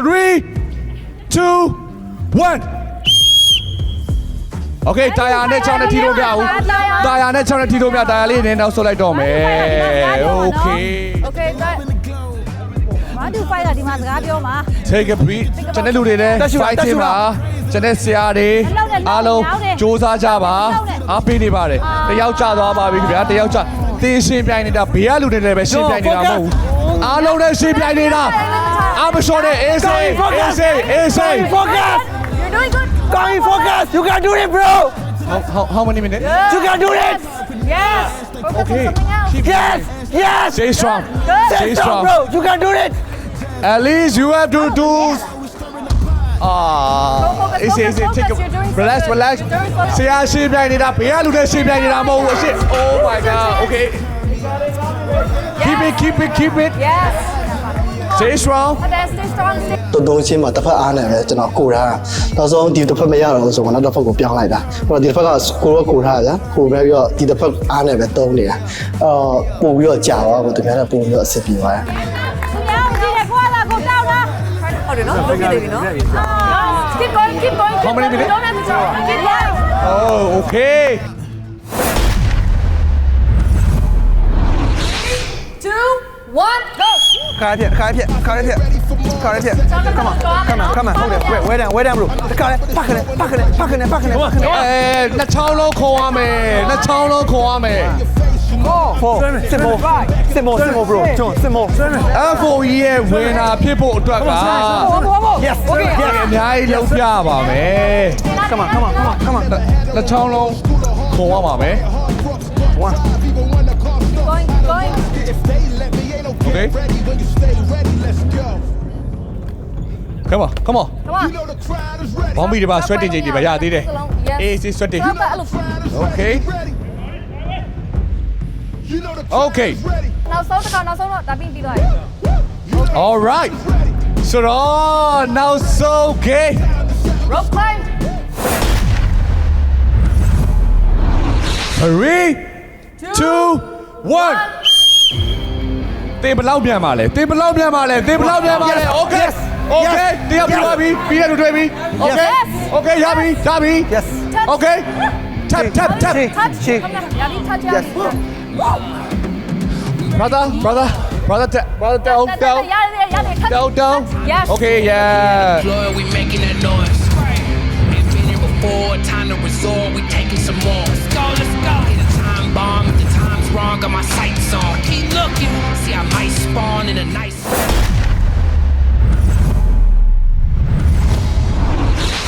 3 2 1 Okay တာယာနဲ့6နဲ့ထီလို့မရဘူးတာယာနဲ့6နဲ့ထီလို့မရတာယာလေးနည်းနောက်ဆုတ်လိုက်တော့မယ် Okay Okay ဘာတူဖိုင်တာဒီမှာစကားပြောမှာ take a breath ကျွန်တဲ့လူတွေလည်း fighting ပါကျွန်တဲ့ဆရာတွေအားလုံးစူးစမ်းကြပါအားပေးနေပါတယ်တယောက်ကြသွားပါပြီခင်ဗျာတယောက်ကြတင်းရှင်းပြိုင်နေတာဘေးကလူတွေလည်းပဲရှင်းပြိုင်နေတာမဟုတ်ဘူးအားလုံးလည်းရှင်းပြိုင်နေတာ အားမလျှော့နဲ့ AC AC AC Focus! You're doing good Going focus! You can do it, bro! how how how many minutes You can do it! Yes Focus on Okay. something else Keep Yes! Yes! stay strong Good stay Stay strong, strong bro! You can do it! at least you have to do Ah, focus, easy, focus, easy. Take focus. a You're doing so relax, good. relax. You're doing so good. ဆရာရှင်းပြနေတာဘေးကလူတွေရှင်းပြနေတာမဟုတ်ဘူးအရှစ် Oh my god. Okay. Keep it, keep it, keep it. Yes Stay strong. Okay stay strong stay တုံတုံချင်းမှာတစ်ဖက်အားနဲ့ပဲကျွန်တော်ကိုထားနောက်ဆုံးဒီတစ်ဖက်မရတော့ဘူးဆိုတော့နောက်တစ်ဖက်ကိုပြောင်းလိုက်တာဟိုဒီတစ်ဖက်ကကိုရောကိုထားဗျာကိုပဲပြီးတော့ဒီတစ်ဖက်အားနဲ့ပဲတုံးနေတာအော်ပို့ပြီးတော့ကြာသွားကိုတကယ်တော့ပို့ပြီးတော့အဆင်ပြေသွားတယ်သူများကြည့်ရခွာလာကိုတောက်တာဟုတ်တယ်နော်ဟုတ်ပြီလေနော် Keep going keep going How many minutes? Don't have to talk Keep going Oh, okay. two one go ခါရပြခါရပြခါရပြခါရပြ Come on Come on Come on ဟုတ်တယ် Wait Wait down Wait down bro တခါလေပတ်ခနဲ့ပတ်ခနဲ့ပတ်ခနဲ့ပတ်ခနဲ့ပတ်ခနဲ့အဲနှစ်ချောင်းလုံးခေါ်ရမယ်နှစ်ချောင်းလုံးခေါ်ရမယ် Four Simple Simple Simple bro ကျွန် Simple FOE ရဲ့ဝင်တာဖြစ်ဖို့အတွက်က Yes Okay အ Yes များကြီးလုံးပြပါမယ် Come on Come on Come on Come on နှစ်ချောင်းလုံးခေါ်ရပါမယ် One Okay Come on come on come on ဘောင်းဘီတွေပါဆွဲတင်ချိန်တွေပါရသေးတယ်အေးစစ်ဆွဲတင် Come on အဲ့လို Okay Okay နောက်ဆုံးတစ်ခါနောက်ဆုံးတော့ဒါပြီးပြီးသွားပြီ all right ဆိုတော့ now so okay rope climb 3 2 1တေဘလောက်ပြန်ပါလဲတေဘလောက်ပြန်ပါလဲတေဘလောက်ပြန်ပါလဲ Okay Okay တရားပြပါပြီပြီးရလို့တွေ့ပြီ Okay Yes. Okay ရပြီရပြီ Yes Okay tap tap tap touch Shake. Come on ယာပြီး touch ယာ Yes. ပြီး brother brother brother tap brother down down ရတယ်ရတယ် touch down down Yes Okay yeah Floyd, we making that noise. Ain't been here before, time to resort, we taking some more. Let's go, let's go. Hit a time bomb, if the time's wrong, got my sights on. Keep looking, see I might spawn in a nice.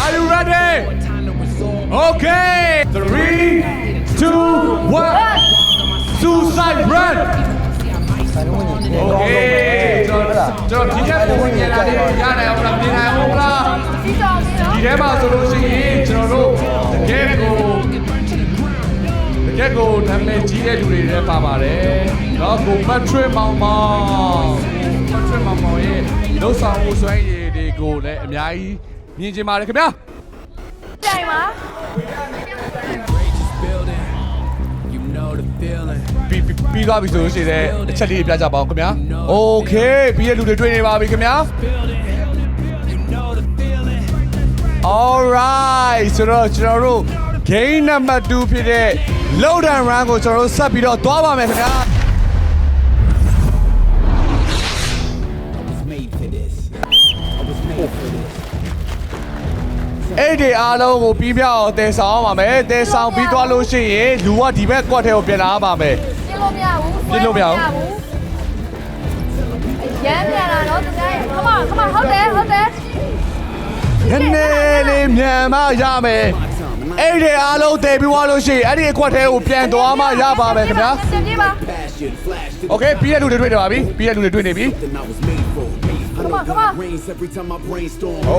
Are you ready Time to resort. Okay three two one suicide run Okay ကျွန်တော်ကျွန်တော်ဒီထက်ပိုဝင်လာတယ်ရနိုင်အောင် ကယ်ကိုနာမည်ကြီးတဲ့လူတွေလည်းပါပါတယ်။တော့ကိုမတ်ထရမောင်မောင်မတ်ထရမောင်မောင်ရဲ့လှုပ်ဆောင်မှုစွမ်းရည်တွေကိုလည်းအများကြီးမြင်ကျင်ပါတယ်ခင်ဗျာပြိုင်ပါ Building, you know the feeling. ပြီးပြီးပြီးသွားပြီဆိုလို့ရှိရင်လည်းအချက်လေးတွေပြကြပါအောင်ခင်ဗျာ။ Okay ပြီးတဲ့လူတွေတွေ့နေပါပြီခင်ဗျာ You know the feeling. All right ဆိုတော့ကျွန်တော်တို့ game number 2ဖြစ်တဲ့ load and run ကိုကျွန်တော်တို့ဆက်ပြီးတော့သွားပါမယ်ခင်ဗျာအဲ့ဒီအားလုံးကိုပြီးပြအောင်တည်ဆောင်အောင်ပါမယ်တည်ဆောင်ပြီးသွားလို့ရှိရင်လူကဒီဘက်ကွက်ထဲကိုပြန်လာပါမယ်ပြလို့မရဘူးပြလို့မရဘူးရမ်းပြန်လာတော့တကယ် come on come on ဟုတ်တယ်ဟုတ်တယ်နည်းနည်းလေးမြန်မရမယ် အဲ့ဒီအားလုံးတည်ပြီးွားလို့ရှိရင်အဲ့ဒီအခွက်ထဲကိုပြန်သွားမှရပါမယ်ခင်ဗျာပြန်ပြေးပါ Okay ပြီးတဲ့လူတွေတွေ့နေပါပြီပြီးတဲ့လူတွေတွေ့နေပြီ Come on, come on.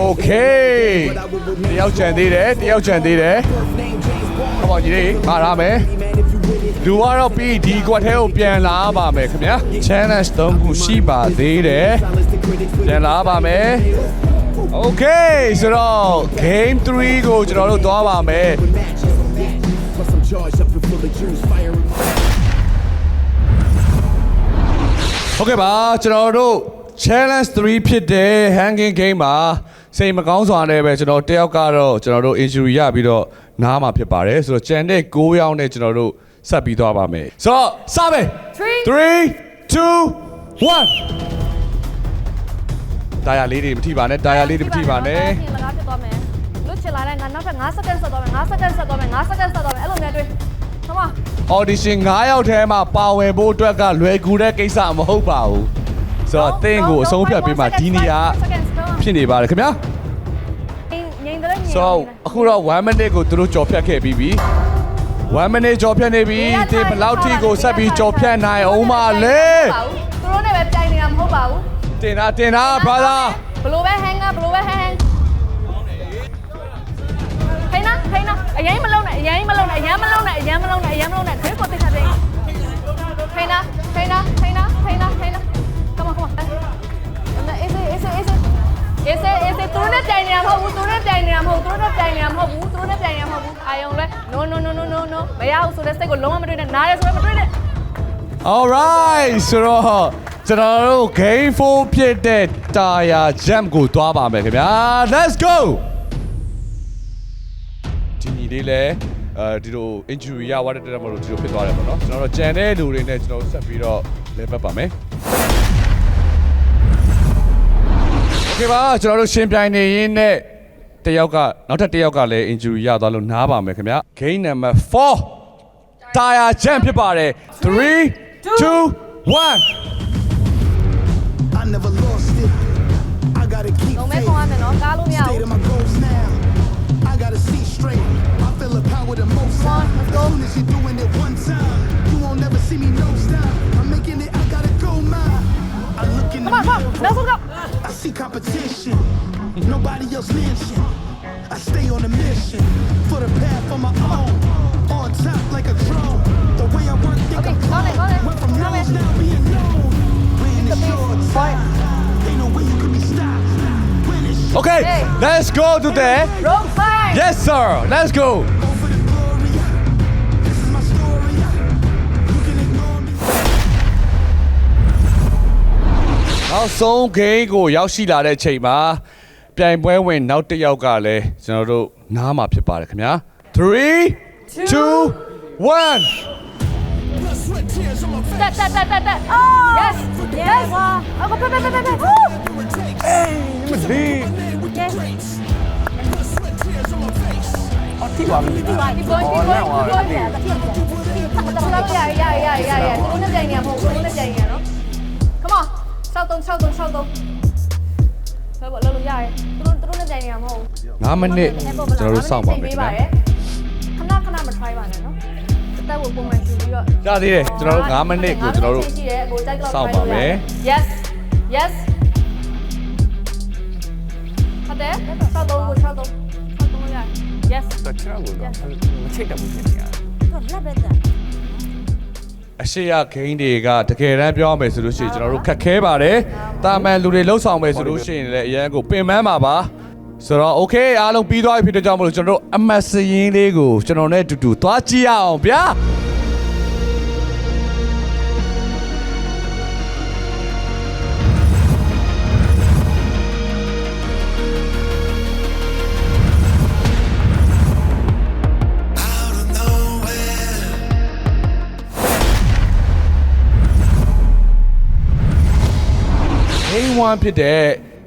Okay တယောက်ချန်သေးတယ်တယောက်ချန်သေးတယ်ဟောပါကြီးလေးငါရမယ်လူကတော့ပြီးဒီကွက်ထဲကိုပြန်လာပါမယ်ခင်ဗျာ challenge ၃ခုရှိပါသေးတယ်ပြန်လာပါမယ် Okay ဆိုတော့ game 3ကိုကျွန်တော်တို့သွားပါမယ် Plus I'm charged up and full of juice, firing. ဟုတ်ကဲ့ပါကျွန်တော်တို့ challenge 3ဖြစ်တဲ့ hanging game မှာစိတ်မကောင်းစွာနဲ့ပဲကျွန်တော်တယောက်ကတော့ကျွန်တော်တို့ injury ရပြီးတော့နားမှာဖြစ်ပါတယ်ဆိုတော့ကြံတဲ့9ယောက်နဲ့ကျွန်တော်တို့ဆက်ပြီးသွားပါမယ်ဆိုတော့စမယ်3 3 2 1 တာယာလေးတွေမထိပါနဲ့တာယာလေးတွေမထိပါနဲ့လကားဖြစ်သွားမယ်လွတ်ချင်လာတဲ့ငါနောက်ထပ်5စက္ကန့်ဆက်သွားမယ်5စက္ကန့်ဆက်သွားမယ်5စက္ကန့်ဆက်သွားမယ်အဲ့လိုနဲ့တွေ့ဟုတ်ပါ audition 9ယောက်ထဲမှာပါဝင်ဖို့အတွက်ကလွယ်ကူတဲ့ကိစ္စမဟုတ်ပါဘူးဆိုတော့သင်ကိုအဆုံးဖြတ်ပေးမှဒီနေရာဖြစ်နေပါတယ်ခင်ဗျာငိမ့်တယ်ငိမ့်ဆိုတော့အခုတော့1 minute ကိုသူတို့ကြော်ဖြတ်ခဲ့ပြီးပြီ1 minute ကြော်ဖြတ်နေပြီတင်ဘယ်လောက်ထိကိုဆက်ပြီးကြော်ဖြတ်နိုင်အောင်မလဲ တင်တာတင်တာ brother ဘလိုပဲ hang ကဘလိုပဲ hang ခိုင်းနာခိုင်းနာအရင်မလုံးနဲ့အရင်မလုံးနဲ့အရင်မလုံးနဲ့အရင်မလုံးနဲ့အရင်မလုံးနဲ့ဒဲကိုတိတ်ခါတဲ့ခိုင်းနာခိုင်းနာခိုင်းနာခိုင်းနာခိုင်းနာ come on come on အေးစေးအေးစေးအေးစေးအေးစေးအေးစေးသူတို့နဲ့ပြိုင်နေတာမဟုတ်ဘူးသူတို့နဲ့ပြိုင်နေတာမဟုတ်ဘူးသူတို့နဲ့ပြိုင်နေတာမဟုတ်ဘူးသူတို့နဲ့ပြိုင်နေတာမဟုတ်ဘူးအာယုံလဲ no no no no no no မရဘူးဆိုတဲ့စိတ်ကိုလုံးဝမတွေ့နဲ့နားရဲဆိုတော့မတွေ့နဲ့ alright ဆိုတော့ ကျွန်တော်တို့ game 4ဖြစ်တဲ့တာယာ jump ကိုသွားပါမယ်ခင်ဗျာ let's go ဒီညီလေးလဲအဲဒီလို injury ရသွားတဲ့တက်မလို့ဒီလိုဖြစ်သွားတယ်ပေါ့နော်ကျွန်တော်တို့ကြံတဲ့လူတွေနဲ့ကျွန်တော်တို့ဆက်ပြီးတော့လဲပတ်ပါမယ် Okay ပါကျွန်တော်တို့ရှင်းပြိုင်နေရင်းနဲ့တယောက်ကနောက်ထပ်တယောက်ကလည်း injury ရသွားလို့နားပါမယ်ခင်ဗျ game number 4 tire jump ဖြစ်ပါတယ်3 2 1 I never lost it. I gotta keep Não come. State of my goals now. I gotta see straight. I feel the power the most. Come on, let's go. As soon as you're doing it one time, you won't never see me no stop. I'm making it. I gotta go. I look in come the on, mirror. Come on, come on. I see competition. Nobody else mentioned. I stay on a mission for the path on my own. On top like a drone. The way I work, think okay, I'm. Went from nose now being known. Okay Hey. let's go to the Road five Yes sir let's go over the glory. This is my story. You can ignore me. နောက်ဆုံး game ကိုရောက်ရှိလာတဲ့အချိန်မှာပြိုင်ပွဲဝင်နောက်တစ်ယောက်ကလည်းကျွန်တော်တို့နားမှာဖြစ်ပါတယ်ခင်ဗျာ3 2 1 တက်တက်တက်တက်တက် Yes Yes အခုဖက်ဖက်ဖက်ဖက် Yes တိပါပြီဒီပေါ်ဒီပေါ်ဒီပေါ်တက်လာရရရရရရသူတို့နဲ့ပြိုင်နေမှာမဟုတ်ဘူးသူတို့နဲ့ပြိုင်နေရနော် Come on 6 3 6 3 6 3ဆက်ပါလို့ရတယ်သူတို့သူတို့နဲ့ပြိုင်နေမှာမဟုတ်ဘူး9မိနစ်ကျွန်တော်တို့စောင့်ပါမယ်ခင်ဗျာခဏခဏမ try ပါနဲ့နော် တက်ဖို့ပုံမှန်ယူပြီးတော့ရသေးတယ်ကျွန်တော်တို့9မိနစ်ကိုကျွန်တော်တို့ရှိတယ်ဟိုတိုက်တော့စောင့်ပါမယ် Yes Yes ဟုတ်တယ်ဆောက်တော့ကိုဆောက်တော့ဆောက်တော့ရ Yes တော့ချောက်ကိုတော့မချိတ်တတ်ဘူးဖြစ်နေရတယ်အရှိရဂိမ်းတွေကတကယ်တမ်းပြောရမယ်ဆိုလို့ရှိရင်ကျွန်တော်တို့ခက်ခဲပါတယ်တာမန်လူတွေလှုပ်ဆောင်မယ်ဆိုလို့ရှိရင်လည်းအရန်ကိုပင်ပန်းပါပါ ဆိုတော့ okay အားလုံးပြီးသွားပြီဖြစ်တဲ့ကြောင့်မလို့ကျွန်တော်တို့အမတ်စရင်လေးကိုကျွန်တော်နဲ့အတူတူသွားကြည့်ရအောင်ဗျာ A1 ဖြစ်တဲ့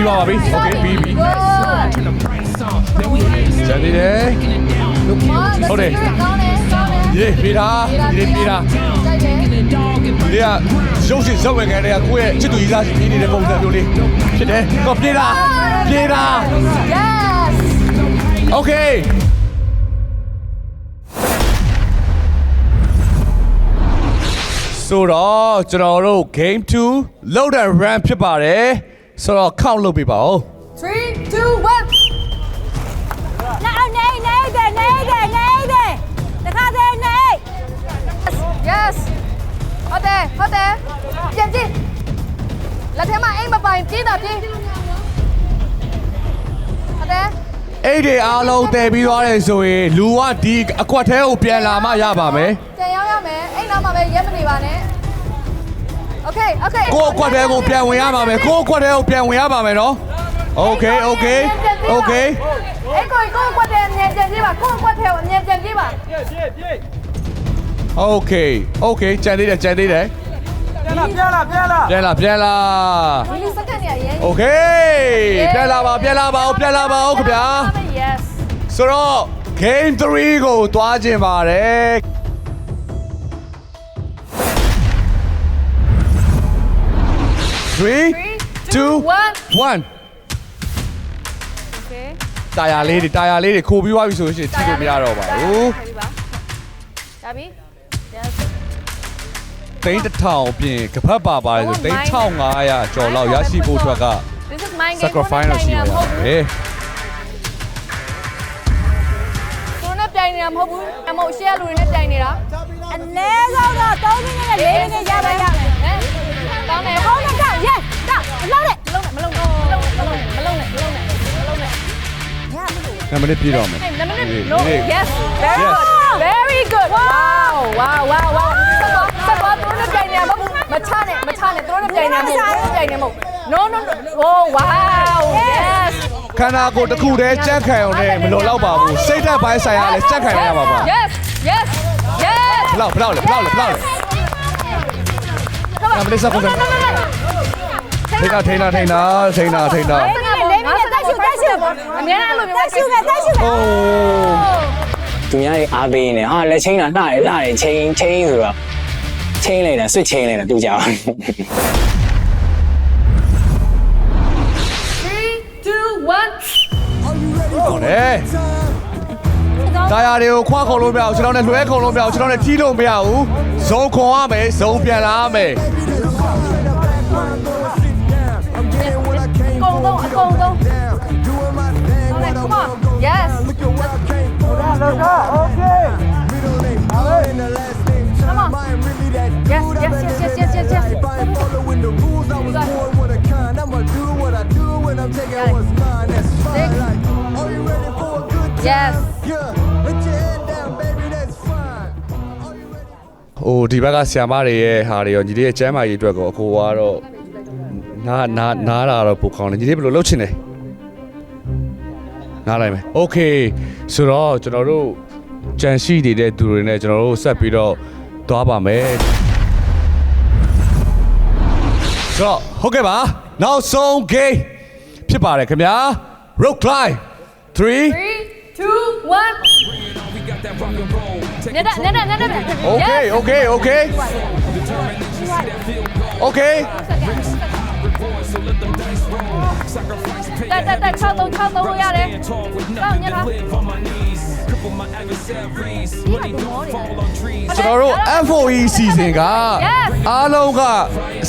ပြီးပါပါပြီ okay ပြီးပြီ Good Turn the brakes on. Then we hit ကျန်သေးတယ် it down. Look at ဟုတ်တယ်ကောင်းတယ်ကောင်းတယ်ရေးပြေးတာဒီပြေးတာကြိုက်တယ် the dog and ဒီကရုပ်ရှင်ဇက်ဝင်ခံတဲ့ကိုယ့်ရဲ့ချစ်သူကြီးသားပြေးနေတဲ့ပုံစံမျိုးလေးဖြစ်တယ်တော့ပြေးတာပြေးတာ Yes okay ဆိုတော့ကျွန်တော်တို့ game 2 load and run ဖြစ်ပါတယ် ဆိုတော့ count လုပ်ပေးပါဦး3 2 1 Nou, nee, nee, nee, nee, nee, nee, nee. Dan gaat hij nee. yes ဟုတ်တယ်ဟုတ်တယ်ပြန်ကြည့်လက်ထဲမှာအိမ်မပိုင်ပြေးတာပြေးဟုတ်တယ်အဲ့ဒီအားလုံးတည်ပြီးသွားတယ်ဆိုရင်လူကဒီအကွက်ထဲကိုပြန်လာမှရပါမယ်ပြန်ရောက်ရမယ်အိမ်နောက်မှာပဲရက်မနေပါနဲ့ Okay okay ကိုယ့်အကွက်ထဲကိုပြန်ဝင်ရပါမယ်ကိုယ့်အကွက်ထဲကိုပြန်ဝင်ရပါမယ်နော် Okay okay okay အဲ့ကိုကိုကွက်တဲ့အမြင်ပြန်ကြည့်ပါကိုကွက်တဲ့အမြင်ပြန်ကြည့်ပါ Okay okay ကြံသေးတယ်ကြံသေးတယ်ပြန်လာပြန်လာပြန်လာပြန်လာပြန်လာ ဒီစက္ကန့်နေရရင် Okay ပြန်လာပါပြန်လာပါဦးပြန်လာပါဦးခင်ဗျာ Yes ဆိုတော့ game 3ကိုသွားခြင်းပါတယ် 3 2 1 Okay တာယာလေးတွေတာယာလေးတွေခိုးပြီးသွားပြီဆိုလို့ရှိရင်ထိလို့မရတော့ပါဘူးရပြီ Yes သိန်းတစ်ထောင်ပြင်ကပတ်ပါပါတယ်ဆိုသိန်း1500ကျော်လောက်ရရှိဖို့အတွက်က This is my game sacrifice တော့ရှိရပါမယ်သူနဲ့ပြိုင်နေတာမဟုတ်ဘူးအမို့ရှေ့လူတွေနဲ့ပြိုင်နေတာ En nee, zo dan. Toon in het leven. Ja, ja, ja. ဟမ်တောင်းတယ် Gewoon naar daar. Yes. Daar. Load it. မလုံးနဲ့မလုံးနဲ့မလုံးနဲ့မလုံးနဲ့မလုံးနဲ့မလုံးနဲ့ Ja, moet doen. နံပါတ်ပြည့်တော့မယ် Hey, number Hey, no. hey. Yes. Very Yes. good. Very good. Wow. Wow. Wow. Wow. ဆက်သွားဆက်သွားသူတို့နဲ့ပြိုင်နေတာမဟုတ်ဘူးမချနဲ့မချနဲ့သူတို့နဲ့ပြိုင်နေတာမဟုတ်ဘူးပြိုင်နေမဟုတ် No no no. Oh wow. Yes. ခန္ဓာကိုယ်တစ်ခုတည်းကြက်ခံအောင်နဲ့မလိုတော့ပါဘူးစိတ်ဓာတ်ပိုင်းဆိုင်ရာလည်းကြက်ခံရမှာပါ Yes. Yes. Yes. ဘလောက်ဘလောက်လဲဘလောက်လဲဘလောက်လဲ နံပါတ်ဆက်ကုန်တ ယ်ထိန်းတာထိန်းတာထိန်းတာထိန်းတာထိန်းတာအများအားလို့ပြော Daar zoeken. Daar zoeken. အိုးသူများတွေအားပေးနေဟာလက်ချင်းတာလှတယ်လှတယ်ချင်းချင်းဆိုတော့ချင်းလိုက်တာဆွတ်ချင်းလိုက်တာတူကြအောင်3 2 1ဟုတ်တယ်တာယာတွေကိုခွာခုံလို့မရဘူးကျွန်တော်နဲ့လွှဲခုံလို့မရဘူးကျွန်တော်နဲ့တီးလို့မရဘူးဇုံခွန်ရမယ်ဇုံပြန်လာရမယ် ကုန်လုံးအကုန်လုံး Okay, come on. Yes. Come on. Yes, yes, yes, yes, yes, yes, yes. Following the rules, I was born with a kind. I'ma do what I do when I'm taking what's mine. That's fine. Like, are you ready for a good time? Yes. Yeah, put your head down, baby, that's fine. Are you ready? ဟိုဒီဘက်ကဆီယမတွေရဲ့ဟာတွေရောညီလေးရဲ့ကျမ်းမာရေးအတွက်ကိုအကိုကတော့ နားနားနားတာတော့ပိုကောင်းတယ်ညီလေးဘယ်လိုလုပ်ချင်လဲနားလိုက်မယ်โอเคဆိုတော့ကျွန်တော်တို့ကြံရှိနေတဲ့သူတွေနဲ့ကျွန်တော်တို့ဆက်ပြီးတော့သွားပါမယ်ဆိုတော့ဟုတ်ကဲ့ပါနောက်ဆုံး game ဖြစ်ပါတယ်ခင်ဗျာ rock climb 3 3 2 1နေဒါနေဒါနေဒါ Okay, okay, okay. Okay. တက်တက်တက်6 3 6 3လို့ရတယ်တောင်းညထားကျွန်တော်တို့ FOE season က Yes. အားလုံးက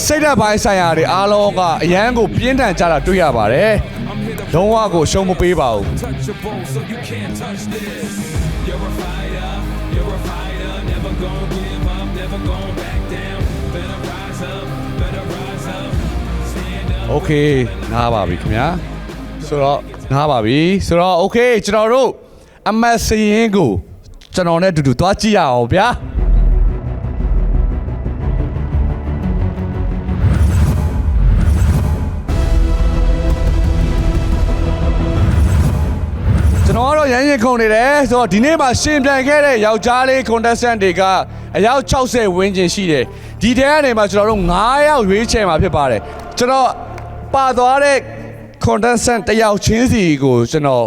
စိတ်ဓာတ်ပိုင်းဆိုင်ရာတွေအားလုံးကအရန်ကိုပြင်းထန်ကြတာတွေ့ရပါတယ်။လုံးဝကိုရှုံးမပေးပါဘူး။ Okay နားပါပြီခင်ဗျာဆိုတော့နားပါပြီဆိုတော့ Okay ကျွန်တော်တို့အမတ်စရင်ကိုကျွန်တော်နဲ့အတူတူသွားကြည့်ရအောင်ဗျာကျွန်တော်ကတော့ရမ်းရင်ခုန်နေတယ်ဆိုတော့ဒီနေ့မှာရှင်ပြိုင်ခဲ့တဲ့ယောက်ျားလေး contestant တွေကအယောက်60ဝန်းကျင်ရှိတယ်ဒီတဲကနေမှာကျွန်တော်တို့9ယောက်ရွေးချယ်မှာဖြစ်ပါတယ်ကျွန်တော် ပါသွားတဲ့ contestant တစ်ယောက်ချင်းစီကိုကျွန်တော်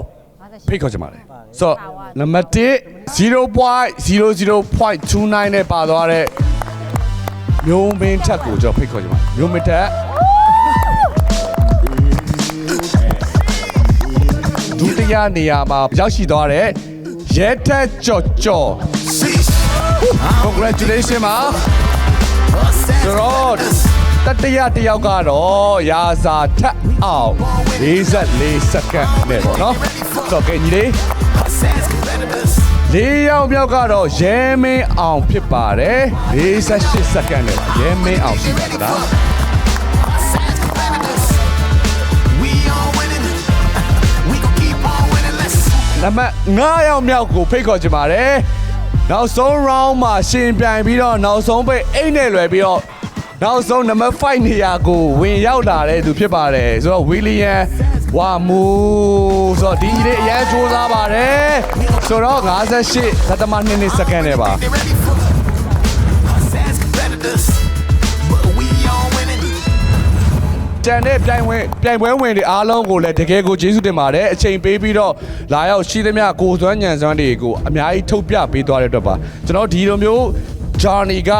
ဖိတ်ခေါ်ချင်ပါတယ်ဆိုတော့နံပါတ်1 0.00.29နဲ့ပါသွားတဲ့မျိုးမင်းထက်ကိုကျွန်တော်ဖိတ်ခေါ်ချင်ပါတယ်မျိုးမင်းထက်ဒုတိယနေရာမှာရောက်ရှိသွားတဲ့ရဲထက်ကြော်ကြော် Congratulations ပါဆိုတော့ တတရတယောက်ကတော့ရာစာထက်အောင်44စက္ကန့်နဲ့ပေါ့နော်ဆိုတော့ကဲညီလေးလေးယောက်မြောက်ကတော့ရဲမင်းအောင်ဖြစ်ပါတယ်48စက္ကန့်နဲ့ပါရဲမင်းအောင်ရှိပါလား We all winning. We gon' keep on winning. Let's နံပါတ်9ယောက်မြောက်ကိုဖိတ်ခေါ်ချင်ပါတယ်နောက်ဆုံး round မှာရှင်ပြိုင်ပြီးတော့နောက်ဆုံးပိတ်အိတ်နဲ့လွယ်ပြီးတော့ နောက်ဆုံးနံပါတ်5နေရာကိုဝင်ရောက်လာတဲ့သူဖြစ်ပါတယ်ဆိုတော့ဝီလီယံဝါမူဆိုတော့ဒီကြီးလေးအရင်စူးစမ်းပါတယ်ဆိုတော့58သတ္တမ2နှစ်စက္ကန့်နဲ့ပါ get ready for us as competitors. But we all winning. တန်တဲ့ပြိုင်ဝင်ပြိုင်ပွဲဝင်တွေအားလုံးကိုလည်းတကယ်ကိုကျေးဇူးတင်ပါတယ်အချိန်ပေးပြီးတော့လာရောက်ရှိသမျှကိုယ်စွမ်းညံစွမ်းတွေကိုအများကြီးထုတ်ပြပေးသွားတဲ့အတွက်ပါကျွန်တော်ဒီလိုမျိုး journey က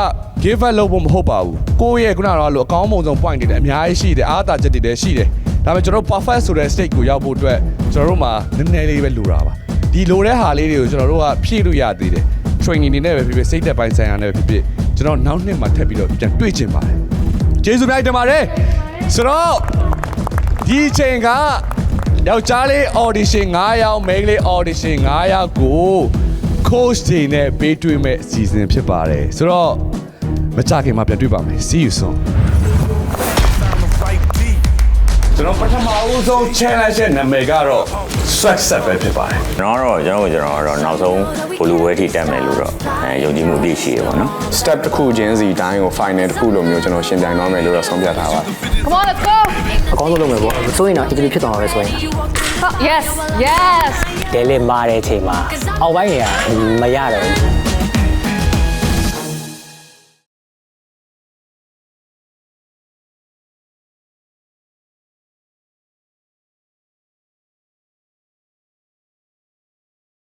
give up လုပ်ဖို့မဟုတ်ပါဘူးကိုယ့်ရဲ့ခုနကတော့လို့အကောင်းမွန်ဆုံး point တွေလည်းအများကြီးရှိတယ်အားသာချက်တွေလည်းရှိတယ်ဒါပေမဲ့ကျွန်တော်တို့ perfect ဆိုတဲ့ state ကိုရောက်ဖို့အတွက်ကျွန်တော်တို့မှာနည်းနည်းလေးပဲလိုတာပါဒီလိုတဲ့ဟာလေးတွေကိုကျွန်တော်တို့ကဖြည့်လို့ရသေးတယ် training တွေနဲ့ပဲဖြစ်ဖြစ်စိတ်သက်ပိုင်းဆိုင်ရာနဲ့ပဲဖြစ်ဖြစ်ကျွန်တော်နောက်နှစ်မှာထပ်ပြီးတော့ပြန်တွေ့ချင်ပါတယ်ကျေးဇူးများတင်ပါတယ်ဆိုတော့ဒီအချိန်ကယောက်ျားလေး audition 9ယောက်မိန်းကလေး audition 9ယောက်ကို coach တွေနဲ့ပေးတွေ့မဲ့အစီအစဉ်ဖြစ်ပါတယ်ဆိုတော့မကြခင်မှာပြန်တွေ့ပါမယ် see you soon ကျွန်တော်ပထမဦးဆုံး challenge ရဲ့နာမည်ကတော့ swag set ပဲဖြစ်ပါတယ်ကျွန်တော်ကတော့ကျွန်တော်တို့ကျွန်တော်ကတော့နောက်ဆုံးဘလူဝဲထိတက်မယ်လို့တော့အဲယုံကြည်မှုပြည့်ရှိရပါတော့ step တစ်ခုချင်းစီတိုင်းကို final တစ်ခုလိုမျိုးကျွန်တော်ရှင်းပြိုင်တော့မယ်လို့တော့ဆုံးဖြတ်ထားပါတယ် Come on let's go အကောင်းဆုံးလုပ်မယ်ပေါ့ဆိုရင်တော့ interview ဖြစ်သွားမှာပဲဆိုရင် Yes yes ဒဲလေးမာတဲ့အချိန်မှာအောက်ပိုင်းတွေကမရတော့ဘူး